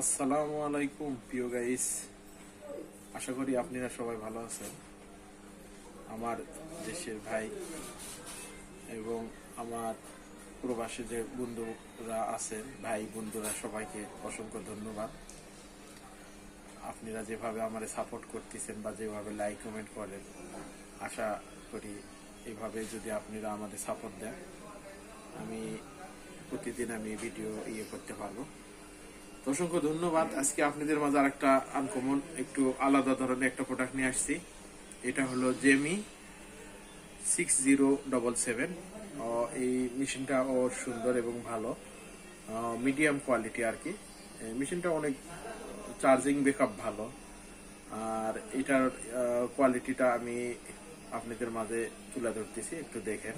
আসসালামু আলাইকুম, প্রিয় গাইস আশা করি আপনারা সবাই ভালো আছেন। আমার দেশের ভাই এবং আমার প্রবাসী যে বন্ধুরা আছেন, ভাই বন্ধুরা সবাইকে অসংখ্য ধন্যবাদ। আপনারা যেভাবে আমারে সাপোর্ট করতেছেন বা যেভাবে লাইক কমেন্ট করেন, আশা করি এভাবে যদি আপনারা আমাদের সাপোর্ট দেন, আমি প্রতিদিন আমি ভিডিও ইয়ে করতে পারব। অসংখ্য ধন্যবাদ। আজকে আপনাদের মাঝে আরেকটা আনকমন একটু আলাদা ধরনের একটা প্রোডাক্ট নিয়ে আসছি। এটা হলো জেমি সিক্স জিরো ডবল সেভেন এই মেশিনটা ও সুন্দর এবং ভালো। মিডিয়াম কোয়ালিটি আর কি। মেশিনটা অনেক চার্জিং ব্যাকআপ ভালো। আর এটার কোয়ালিটিটা আমি আপনাদের মাঝে তুলে ধরতেছি, একটু দেখেন।